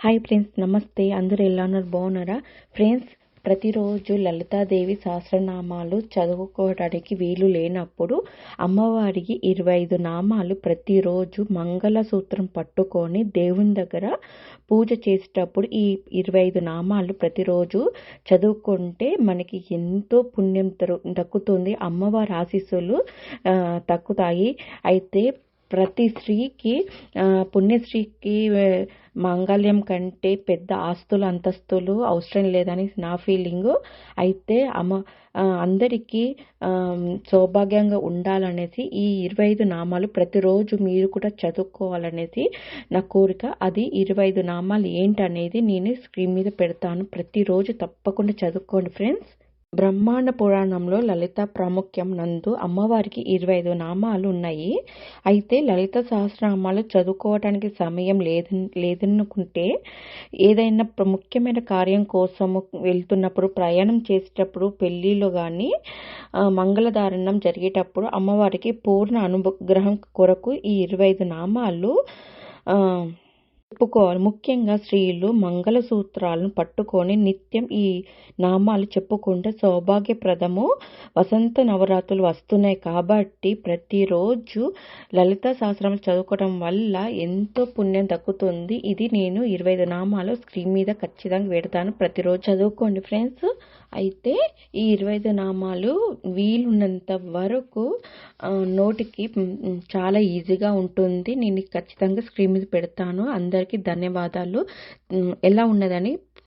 Hi friends నమస్తే. అందరూ ఎలా ఉన్నారు? బాగున్నారా? ఫ్రెండ్స్ ప్రతిరోజు లలితాదేవి సహస్రనామాలు చదువుకోవడానికి వీలు లేనప్పుడు అమ్మవారికి ఇరవై ఐదు నామాలు ప్రతిరోజు మంగళసూత్రం పట్టుకొని దేవుని దగ్గర పూజ చేసేటప్పుడు ఈ ఇరవై ఐదు నామాలు ప్రతిరోజు చదువుకుంటే మనకి ఎంతో పుణ్యం దక్కుతుంది. అమ్మవారి ఆశీస్సులు తక్కుతాయి అయితే ప్రతి స్త్రీకి పుణ్యశ్రీకి పుణ్యస్త్రీకి మాంగళ్యం కంటే పెద్ద ఆస్తులు అంతస్తులు అవసరం లేదని నా ఫీలింగు. అయితే అమ్మ అందరికీ సౌభాగ్యంగా ఉండాలనేసి ఈ ఇరవై ఐదు నామాలు ప్రతిరోజు మీరు కూడా చదువుకోవాలనేసి నా కోరిక. అది ఇరవై ఐదు నామాలు ఏంటనేది నేను స్క్రీన్ మీద పెడతాను. ప్రతిరోజు తప్పకుండా చదువుకోండి ఫ్రెండ్స్. బ్రహ్మాండ పురాణంలో లలిత ప్రాముఖ్యం నందు అమ్మవారికి ఇరవై ఐదు నామాలు ఉన్నాయి అయితే లలిత సహస్రనామాలు చదువుకోవటానికి సమయం లేదు లేదనుకుంటే ఏదైనా ప్ర- ముఖ్యమైన కార్యం కోసము వెళ్తున్నప్పుడు ప్రయాణం చేసేటప్పుడు పెళ్ళిలో కానీ మంగళధారణం జరిగేటప్పుడు అమ్మవారికి పూర్ణ అనుగ్రహం కొరకు ఈ ఇరవై ఐదు నామాలు చెప్పుకోవాలి. ముఖ్యంగా స్త్రీలు మంగళసూత్రాలను పట్టుకొని నిత్యం ఈ నామాలు చెప్పుకుంటే సౌభాగ్యప్రదము. వసంత నవరాత్రులు వస్తున్నాయి కాబట్టి ప్రతిరోజు లలిత సహస్రం చదువుకోవడం వల్ల ఎంతో పుణ్యం దక్కుతుంది. ఇది నేను ఇరవై ఐదు నామాలు స్క్రీన్ మీద ఖచ్చితంగా పెడతాను. ప్రతిరోజు చదువుకోండి ఫ్రెండ్స్. అయితే ఈ ఇరవై ఐదు నామాలు వీలున్నంత వరకు నోటికి చాలా ఈజీగా ఉంటుంది. నేను ఖచ్చితంగా స్క్రీన్ మీద పెడతాను. అందరికీ ధన్యవాదాలు. ఎలా ఉన్నదని